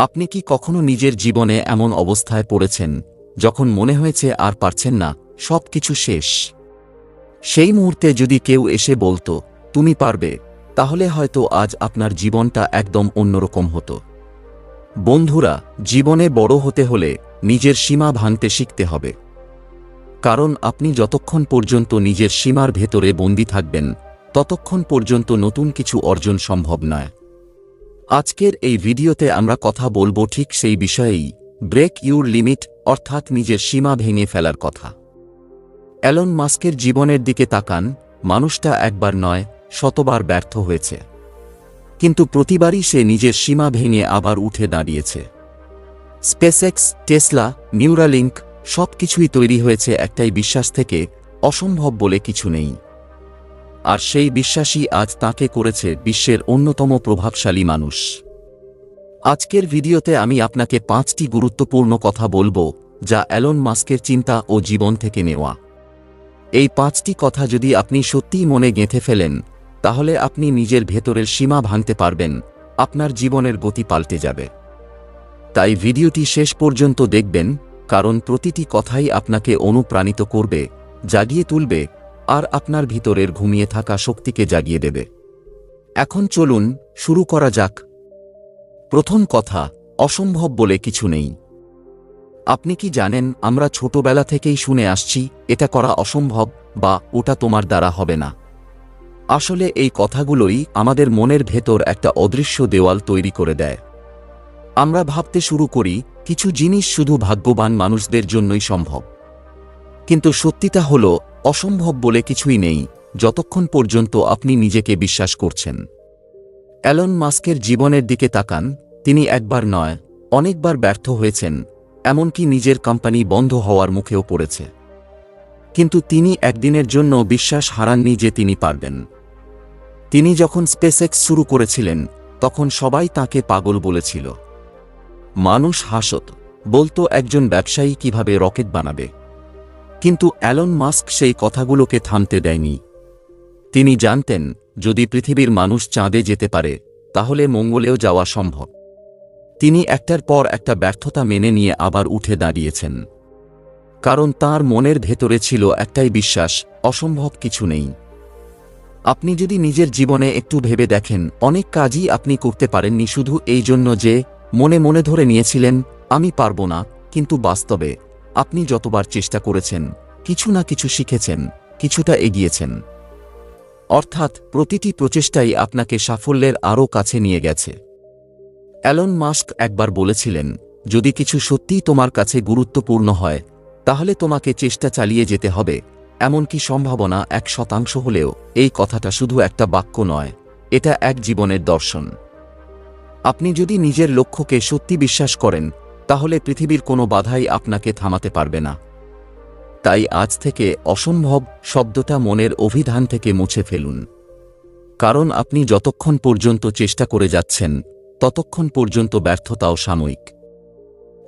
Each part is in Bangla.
আপনি কি কখনো নিজের জীবনে এমন অবস্থায় পড়েছেন, যখন মনে হয়েছে আর পারছেন না সব কিছু শেষ? সেই মুহূর্তে যদি কেউ এসে বলতো, তুমি পারবে তাহলে হয়তো আজ আপনার জীবনটা একদম অন্যরকম হতো। বন্ধুরা, জীবনে বড় হতে হলে নিজের সীমা ভাঙতে শিখতে হবে। কারণ আপনি যতক্ষণ পর্যন্ত নিজের সীমার ভেতরে বন্দী থাকবেন, ততক্ষণ পর্যন্ত নতুন কিছু অর্জন সম্ভব নয়। আজকের এই ভিডিওতে আমরা কথা বলব ঠিক সেই বিষয়েই ব্রেক ইউর লিমিট অর্থাৎ নিজের সীমা ভেঙে ফেলার কথা। অ্যালন মাস্কের জীবনের দিকে তাকান, মানুষটা একবার নয়, শতবার ব্যর্থ হয়েছে। কিন্তু প্রতিবারই সে নিজের সীমা ভেঙে আবার উঠে দাঁড়িয়েছে। স্পেসএক্স টেসলা নিউরালিঙ্ক সব কিছুই তৈরি হয়েছে একটাই বিশ্বাস থেকে, অসম্ভব বলে কিছু নেই। আর সেই বিশ্বাসই আজ তাকে করেছে বিশ্বের অন্যতম প্রভাবশালী মানুষ। আজকের ভিডিওতে আমি আপনাকে পাঁচটি গুরুত্বপূর্ণ কথা বলব, যা অ্যালন মাস্কের চিন্তা ও জীবন থেকে নেওয়া। এই পাঁচটি কথা যদি আপনি সত্যিই মনে গেঁথে ফেলেন, তাহলে আপনি নিজের ভেতরের সীমা ভাঙতে পারবেন, আপনার জীবনের গতি পাল্টে যাবে। তাই ভিডিওটি শেষ পর্যন্ত দেখবেন, কারণ প্রতিটি কথাই আপনাকে অনুপ্রাণিত করবে, জাগিয়ে তুলবে আর আপনার ভিতরের ঘুমিয়ে থাকা শক্তিকে জাগিয়ে দেবে। এখন চলুন, শুরু করা যাক। প্রথম কথা, অসম্ভব বলে কিছু নেই। আপনি কি জানেন, আমরা ছোটবেলা থেকেই শুনে আসছি, এটা করা অসম্ভব বা ওটা তোমার দ্বারা হবে না। আসলে এই কথাগুলোই আমাদের মনের ভেতর একটা অদৃশ্য দেওয়াল তৈরি করে দেয়। আমরা ভাবতে শুরু করি, কিছু জিনিস শুধু ভাগ্যবান মানুষদের জন্যই সম্ভব। কিন্তু সত্যিটা হল, অসম্ভব বলে কিছুই নেই, যতক্ষণ পর্যন্ত আপনি নিজেকে বিশ্বাস করছেন। অ্যালন মাস্কের জীবনের দিকে তাকান, তিনি একবার নয়, অনেকবার ব্যর্থ হয়েছেন, এমনকি নিজের কোম্পানি বন্ধ হওয়ার মুখেও পড়েছে। কিন্তু তিনি একদিনের জন্য বিশ্বাস হারাননি যে তিনি পারবেন। তিনি যখন স্পেসএক্স শুরু করেছিলেন, তখন সবাই তাকে পাগল বলেছিল। মানুষ হাসত, বলতো একজন ব্যবসায়ী কীভাবে রকেট বানাবে। কিন্তু অ্যালন মাস্ক সেই কথাগুলোকে থামতে দেয়নি। তিনি জানতেন, যদি পৃথিবীর মানুষ চাঁদে যেতে পারে, তাহলে মঙ্গলেও যাওয়া সম্ভব। তিনি একটার পর একটা ব্যর্থতা মেনে নিয়ে আবার উঠে দাঁড়িয়েছেন। কারণ তার মনের ভেতরে ছিল একটাই বিশ্বাস, অসম্ভব কিছু নেই। আপনি যদি নিজের জীবনে একটু ভেবে দেখেন, অনেক কাজই আপনি করতে পারেননি শুধু এই জন্য যে, মনে মনে ধরে নিয়েছিলেন, আমি পারব না। কিন্তু বাস্তবে আপনি যতবার চেষ্টা করেছেন, কিছু না কিছু শিখেছেন, কিছুটা এগিয়েছেন। অর্থাৎ প্রতিটি প্রচেষ্টাই আপনাকে সাফল্যের আরও কাছে নিয়ে গেছে। অ্যালন মাস্ক একবার বলেছিলেন, যদি কিছু সত্যিই তোমার কাছে গুরুত্বপূর্ণ হয়, তাহলে তোমাকে চেষ্টা চালিয়ে যেতে হবে, এমনকি সম্ভাবনা এক শতাংশ হলেও, এই কথাটা শুধু একটা বাক্য নয়, এটা এক জীবনের দর্শন। আপনি যদি নিজের লক্ষ্যকে সত্যি বিশ্বাস করেন তাহলে পৃথিবীর কোনো বাধাই আপনাকে থামাতে পারবে না। তাই আজ থেকে অসম্ভব শব্দটা মনের অভিধান থেকে মুছে ফেলুন। কারণ আপনি যতক্ষণ পর্যন্ত চেষ্টা করে যাচ্ছেন, ততক্ষণ পর্যন্ত ব্যর্থতাও সাময়িক।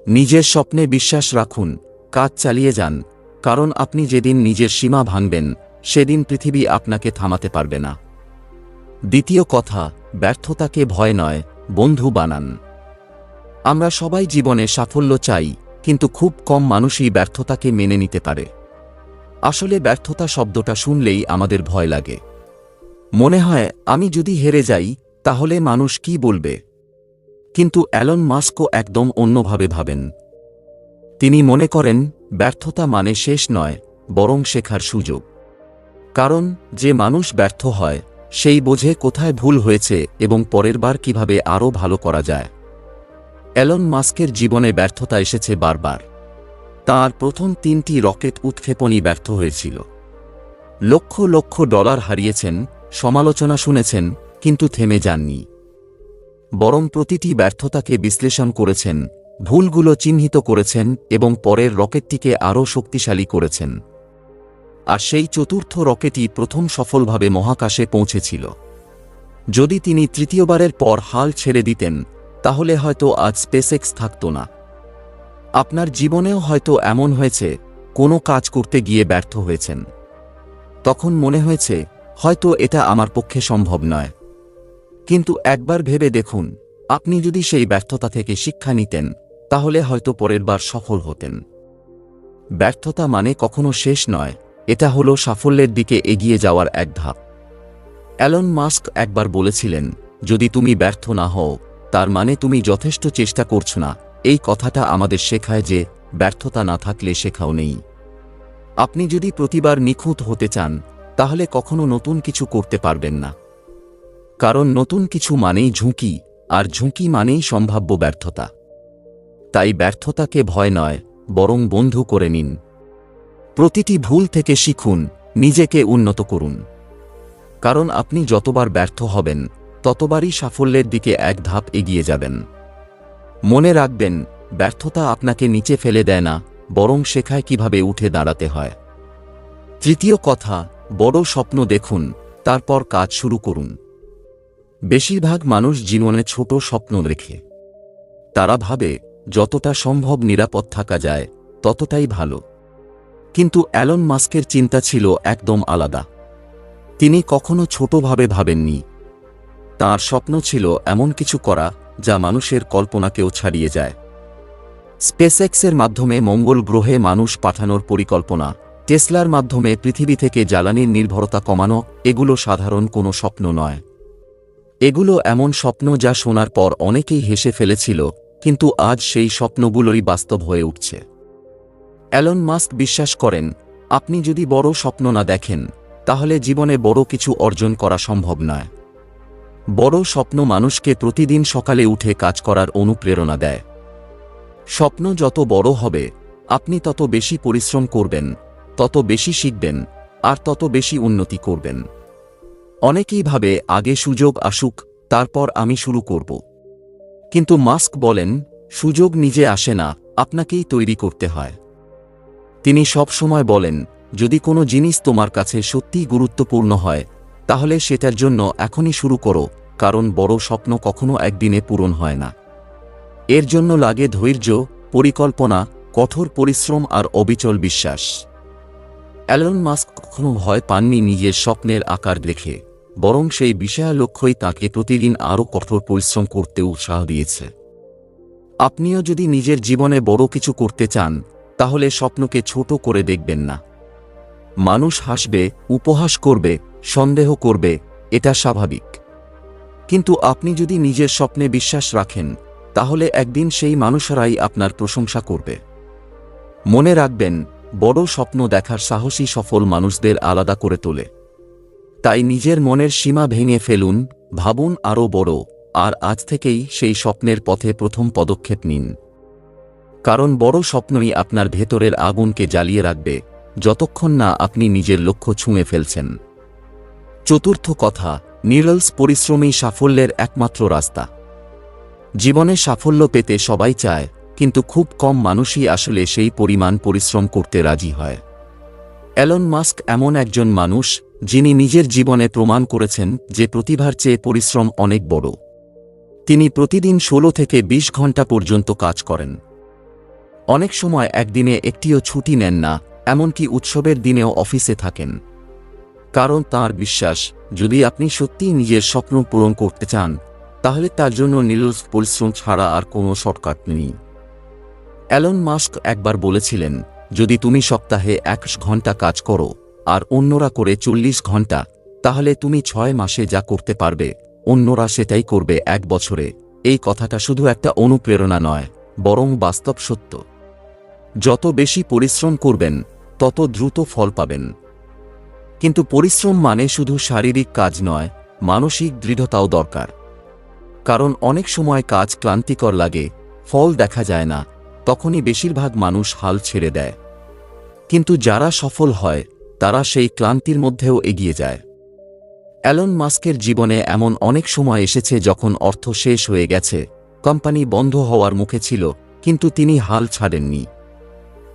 নিজের স্বপ্নে বিশ্বাস রাখুন, কাজ চালিয়ে যান, কারণ আপনি যেদিন নিজের সীমা ভাঙবেন, সেদিন পৃথিবী আপনাকে থামাতে পারবে না। দ্বিতীয় কথা, ব্যর্থতাকে ভয় নয়, বন্ধু বানান। আমরা সবাই জীবনে সাফল্য চাই, কিন্তু খুব কম মানুষই ব্যর্থতাকে মেনে নিতে পারে। আসলে ব্যর্থতা শব্দটা শুনলেই আমাদের ভয় লাগে। মনে হয়, আমি যদি হেরে যাই, তাহলে মানুষ কি বলবে? কিন্তু অ্যালন মাস্কও একদম অন্যভাবে ভাবেন। তিনি মনে করেন, ব্যর্থতা মানে শেষ নয়, বরং শেখার সুযোগ। কারণ, যে মানুষ ব্যর্থ হয়, সেই বোঝে কোথায় ভুল হয়েছে এবং পরের বার কীভাবে আরও ভালো করা যায়। অ্যালন মাস্কের জীবনে ব্যর্থতা এসেছে বারবার। তার প্রথম তিনটি রকেট উৎক্ষেপণই ব্যর্থ হয়েছিল। লক্ষ লক্ষ ডলার হারিয়েছেন, সমালোচনা শুনেছেন, কিন্তু থেমে যাননি। বরং প্রতিটি ব্যর্থতাকে বিশ্লেষণ করেছেন, ভুলগুলো চিহ্নিত করেছেন এবং পরের রকেটটিকে আরও শক্তিশালী করেছেন। আর সেই চতুর্থ রকেটই প্রথম সফলভাবে মহাকাশে পৌঁছেছিল। যদি তিনি তৃতীয়বারের পর হাল ছেড়ে দিতেন তাহলে হয়তো আজ স্পেসএক্স থাকত না। আপনার জীবনেও হয়তো এমন হয়েছে, কোনো কাজ করতে গিয়ে ব্যর্থ হয়েছেন। তখন মনে হয়েছে, হয়তো এটা আমার পক্ষে সম্ভব নয়। কিন্তু একবার ভেবে দেখুন, আপনি যদি সেই ব্যর্থতা থেকে শিক্ষা নিতেন, তাহলে হয়তো পরের বার সফল হতেন। ব্যর্থতা মানে কখনো শেষ নয়, এটা হলো সাফল্যের দিকে এগিয়ে যাওয়ার এক ধাপ। অ্যালন মাস্ক একবার বলেছিলেন, যদি তুমি ব্যর্থ না হও তার মানে তুমি যথেষ্ট চেষ্টা করছ না। এই কথাটা আমাদের শেখায় যে, ব্যর্থতা না থাকলে শেখাও নেই। আপনি যদি প্রতিবার নিখুঁত হতে চান, তাহলে কখনো নতুন কিছু করতে পারবেন না। কারণ নতুন কিছু মানেই ঝুঁকি, আর ঝুঁকি মানেই সম্ভাব্য ব্যর্থতা। তাই ব্যর্থতাকে ভয় নয়, বরং বন্ধু করে নিন। প্রতিটি ভুল থেকে শিখুন, নিজেকে উন্নত করুন। কারণ আপনি যতবার ব্যর্থ হবেন ততবারই সাফল্যের দিকে এক ধাপ এগিয়ে যাবেন। মনে রাখবেন, ব্যর্থতা আপনাকে নিচে ফেলে দেয় না, বরং শেখায় কীভাবে উঠে দাঁড়াতে হয়। তৃতীয় কথা, বড় স্বপ্ন দেখুন, তারপর কাজ শুরু করুন। বেশিরভাগ মানুষ জীবনে ছোট স্বপ্ন রেখে। তারা ভাবে, যতটা সম্ভব নিরাপদ থাকা যায়, ততটাই ভালো। কিন্তু অ্যালন মাস্কের চিন্তা ছিল একদম আলাদা। তিনি কখনো ছোটভাবে ভাবেননি। তার স্বপ্ন ছিল এমন কিছু করা যা মানুষের কল্পনাকেও ছাড়িয়ে যায়। স্পেসএক্সের মাধ্যমে মঙ্গল গ্রহে মানুষ পাঠানোর পরিকল্পনা, টেসলার মাধ্যমে পৃথিবী থেকে জ্বালানির নির্ভরতা কমানো, এগুলো সাধারণ কোনো স্বপ্ন নয়। এগুলো এমন স্বপ্ন যা শোনার পর অনেকেই হেসে ফেলেছিল, কিন্তু আজ সেই স্বপ্নগুলোই বাস্তব হয়ে উঠছে। অ্যালন মাস্ক বিশ্বাস করেন, আপনি যদি বড় স্বপ্ন না দেখেন, তাহলে জীবনে বড় কিছু অর্জন করা সম্ভব নয়। বড় স্বপ্ন মানুষকে প্রতিদিন সকালে উঠে কাজ করার অনুপ্রেরণা দেয়। স্বপ্ন যত বড় হবে, আপনি তত বেশি পরিশ্রম করবেন, তত বেশি শিখবেন, আর তত বেশি উন্নতি করবেন। অনেকেই ভাবে, আগে সুযোগ আসুক, তারপর আমি শুরু করব। কিন্তু মাস্ক বলেন, সুযোগ নিজে আসে না, আপনাকেই তৈরি করতে হয়। তিনি সব সময় বলেন, যদি কোনো জিনিস তোমার কাছে সত্যিই গুরুত্বপূর্ণ হয় তাহলে সেটার জন্য এখনই শুরু করো, কারণ বড় স্বপ্ন কখনো একদিনে পূরণ হয় না। এর জন্য লাগে ধৈর্য, পরিকল্পনা, কঠোর পরিশ্রম আর অবিচল বিশ্বাস। অ্যালন মাস্ক কখনো ভয় পাননি নিজের স্বপ্নের আকার দেখে, বরং সেই বিষয়া লক্ষ্যই তাঁকে প্রতিদিন আরও কঠোর পরিশ্রম করতে উৎসাহ দিয়েছে। আপনিও যদি নিজের জীবনে বড় কিছু করতে চান, তাহলে স্বপ্নকে ছোট করে দেখবেন না। মানুষ হাসবে, উপহাস করবে সন্দেহ করবে, এটা স্বাভাবিক। কিন্তু আপনি যদি নিজের স্বপ্নে বিশ্বাস রাখেন, তাহলে একদিন সেই মানুষরাই আপনার প্রশংসা করবে। মনে রাখবেন, বড় স্বপ্ন দেখার সাহসী সফল মানুষদের আলাদা করে তোলে। তাই নিজের মনের সীমা ভেঙে ফেলুন, ভাবুন আরও বড়, আর আজ থেকেই সেই স্বপ্নের পথে প্রথম পদক্ষেপ নিন। কারণ বড় স্বপ্নই আপনার ভেতরের আগুনকে জ্বালিয়ে রাখবে, যতক্ষণ না আপনি নিজের লক্ষ্য ছুঁয়ে ফেলছেন। চতুর্থ কথা, নিরলস পরিশ্রমী সাফল্যের একমাত্র রাস্তা। জীবনে সাফল্য পেতে সবাই চায়, কিন্তু খুব কম মানুষই আসলে সেই পরিমাণ পরিশ্রম করতে রাজি হয়। অ্যালন মাস্ক এমন একজন মানুষ, যিনি নিজের জীবনে প্রমাণ করেছেন যে প্রতিভার চেয়ে পরিশ্রম অনেক বড়। তিনি প্রতিদিন ষোলো থেকে ২০ ঘণ্টা পর্যন্ত কাজ করেন। অনেক সময় একদিনে একটিও ছুটি নেন না, এমনকি উৎসবের দিনেও অফিসে থাকেন। কারণ তার বিশ্বাস, যদি আপনি সত্যিই নিজের স্বপ্ন পূরণ করতে চান, তাহলে তার জন্য নিরলস পরিশ্রম ছাড়া আর কোনো শর্টকাট নেই। অ্যালন মাস্ক একবার বলেছিলেন, যদি তুমি সপ্তাহে একশ ঘণ্টা কাজ করো, আর অন্যরা করে চল্লিশ ঘণ্টা, তাহলে তুমি ছয় মাসে যা করতে পারবে, অন্যরা সেটাই করবে এক বছরে। এই কথাটা শুধু একটা অনুপ্রেরণা নয়, বরং বাস্তব সত্য। যত বেশি পরিশ্রম করবেন, তত দ্রুত ফল পাবেন। কিন্তু পরিশ্রম মানে শুধু শারীরিক কাজ নয়, মানসিক দৃঢ়তাও দরকার। কারণ অনেক সময় কাজ ক্লান্তিকর লাগে, ফল দেখা যায় না, তখনই বেশিরভাগ মানুষ হাল ছেড়ে দেয়। কিন্তু যারা সফল হয়, তারা সেই ক্লান্তির মধ্যেও এগিয়ে যায়। অ্যালন মাস্কের জীবনে এমন অনেক সময় এসেছে যখন অর্থ শেষ হয়ে গেছে, কোম্পানি বন্ধ হওয়ার মুখে ছিল, কিন্তু তিনি হাল ছাড়েননি।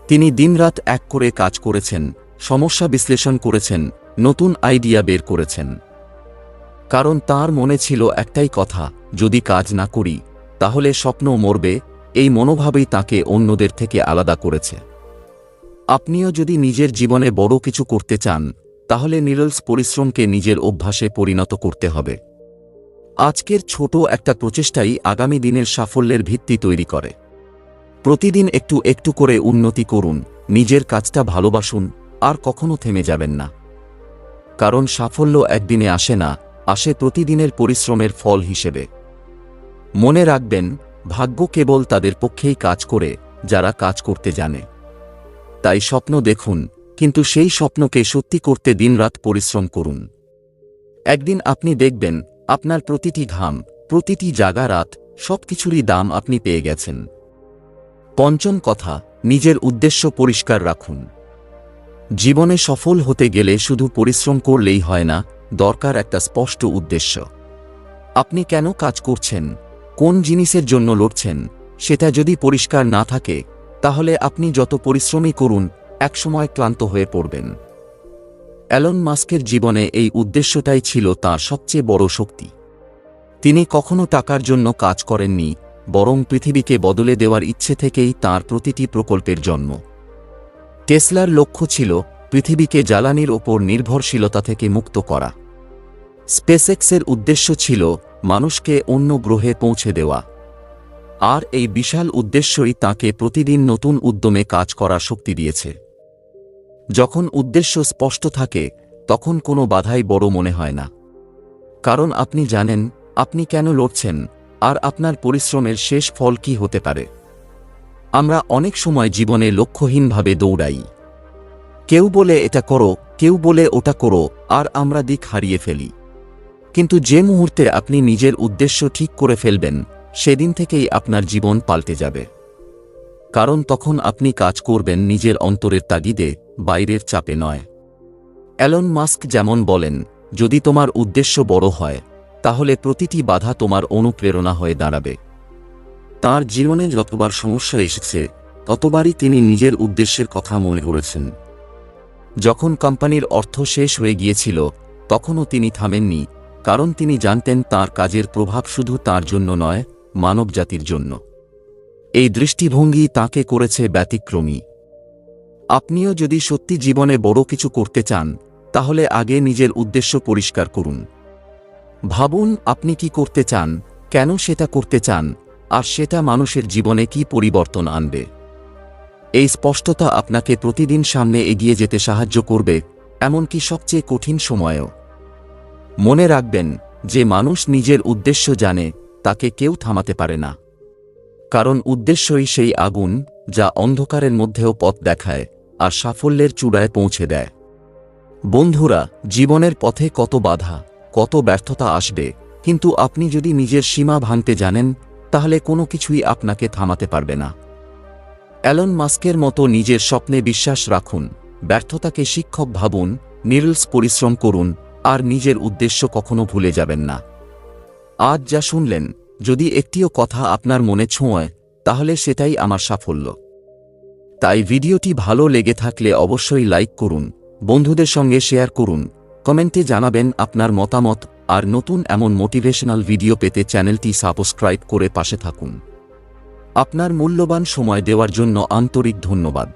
তিনি দিনরাত এক করে কাজ করেছেন সমস্যা বিশ্লেষণ করেছেন, নতুন আইডিয়া বের করেছেন। কারণ তার মনে ছিল একটাই কথা, যদি কাজ না করি, তাহলে স্বপ্ন মরবে, এই মনোভাবেই তাকে অন্যদের থেকে আলাদা করেছে। আপনিও যদি নিজের জীবনে বড় কিছু করতে চান, তাহলে নিরলস পরিশ্রমকে নিজের অভ্যাসে পরিণত করতে হবে। আজকের ছোট একটা প্রচেষ্টাই আগামী দিনের সাফল্যের ভিত্তি তৈরি করে। প্রতিদিন একটু একটু করে উন্নতি করুন, নিজের কাজটা ভালোবাসুন আর কখনো থেমে যাবেন না। কারণ সাফল্য একদিনে আসে না, আসে প্রতিদিনের পরিশ্রমের ফল হিসেবে। মনে রাখবেন, ভাগ্য কেবল তাদের পক্ষেই কাজ করে, যারা কাজ করতে জানে। তাই স্বপ্ন দেখুন, কিন্তু সেই স্বপ্নকে সত্যি করতে দিনরাত পরিশ্রম করুন। একদিন আপনি দেখবেন, আপনার প্রতিটি ঘাম, প্রতিটি জাগা রাত, সবকিছুরই দাম আপনি পেয়ে গেছেন। পঞ্চম কথা, নিজের উদ্দেশ্য পরিষ্কার রাখুন। জীবনে সফল হতে গেলে শুধু পরিশ্রম করলেই হয় না, দরকার একটা স্পষ্ট উদ্দেশ্য। আপনি কেন কাজ করছেন? কোন জিনিসের জন্য লড়ছেন? সেটা যদি পরিষ্কার না থাকে, তাহলে আপনি যত পরিশ্রমই করুন, একসময় ক্লান্ত হয়ে পড়বেন। অ্যালন মাস্কের জীবনে এই উদ্দেশ্যটাই ছিল তার সবচেয়ে বড় শক্তি। তিনি কখনো টাকার জন্য কাজ করেননি, বরং পৃথিবীকে বদলে দেওয়ার ইচ্ছে থেকেই তার প্রতিটি প্রকল্পের জন্ম। টেসলার লক্ষ্য ছিল পৃথিবীকে জ্বালানির ওপর নির্ভরশীলতা থেকে মুক্ত করা। স্পেসএক্সের উদ্দেশ্য ছিল মানুষকে অন্য গ্রহে পৌঁছে দেওয়া। আর এই বিশাল উদ্দেশ্যই তাকে প্রতিদিন নতুন উদ্যমে কাজ করার শক্তি দিয়েছে। যখন উদ্দেশ্য স্পষ্ট থাকে, তখন কোনো বাধাই বড় মনে হয় না। কারণ আপনি জানেন, আপনি কেন লড়ছেন, আর আপনার পরিশ্রমের শেষ ফল কি হতে পারে। আমরা অনেক সময় জীবনে লক্ষ্যহীনভাবে দৌড়াই। কেউ বলে এটা করো, কেউ বলে ওটা করো, আর আমরা দিক হারিয়ে ফেলি। কিন্তু যে মুহূর্তে আপনি নিজের উদ্দেশ্য ঠিক করে ফেলবেন, সেদিন থেকেই আপনার জীবন পাল্টে যাবে। কারণ তখন আপনি কাজ করবেন নিজের অন্তরের তাগিদে, বাইরের চাপে নয়। অ্যালন মাস্ক যেমন বলেন, যদি তোমার উদ্দেশ্য বড় হয়, তাহলে প্রতিটি বাধা তোমার অনুপ্রেরণা হয়ে দাঁড়াবে। তার জীবনে যতবার সমস্যা এসেছে, ততবারই তিনি নিজের উদ্দেশ্যের কথা মনে করেছেন। যখন কোম্পানির অর্থ শেষ হয়ে গিয়েছিল, তখনও তিনি থামেননি, কারণ তিনি জানতেন তার কাজের প্রভাব শুধু তার জন্য নয়, মানবজাতির জন্য। এই দৃষ্টিভঙ্গি তাকে করেছে ব্যতিক্রমী। আপনিও যদি সত্যি জীবনে বড় কিছু করতে চান, তাহলে আগে নিজের উদ্দেশ্য পরিষ্কার করুন। ভাবুন আপনি কি করতে চান, কেন সেটা করতে চান আর সেটা মানুষের জীবনে কি পরিবর্তন আনবে? এই স্পষ্টতা আপনাকে প্রতিদিন সামনে এগিয়ে যেতে সাহায্য করবে, এমনকি সবচেয়ে কঠিন সময়েও। মনে রাখবেন, যে মানুষ নিজের উদ্দেশ্য জানে, তাকে কেউ থামাতে পারে না। কারণ উদ্দেশ্যই সেই আগুন, যা অন্ধকারের মধ্যেও পথ দেখায়, আর সাফল্যের চূড়ায় পৌঁছে দেয়। বন্ধুরা, জীবনের পথে কত বাধা, কত ব্যর্থতা আসবে, কিন্তু আপনি যদি নিজের সীমা ভাঙতে জানেন তাহলে কোনো কিছুই আপনাকে থামাতে পারবে না। অ্যালন মাস্কের মতো নিজের স্বপ্নে বিশ্বাস রাখুন, ব্যর্থতাকে শিক্ষক ভাবুন, নিরলস পরিশ্রম করুন, আর নিজের উদ্দেশ্য কখনো ভুলে যাবেন না। আজ যা শুনলেন, যদি একটিও কথা আপনার মনে ছোঁয় তাহলে সেটাই আমার সাফল্য। তাই ভিডিওটি ভালো লেগে থাকলে অবশ্যই লাইক করুন, বন্ধুদের সঙ্গে শেয়ার করুন, কমেন্টে জানাবেন আপনার মতামত আর নতুন এমন মোটিভেশনাল ভিডিও পেতে চ্যানেলটি সাবস্ক্রাইব করে পাশে থাকুন। আপনার মূল্যবান সময় দেওয়ার জন্য আন্তরিক ধন্যবাদ।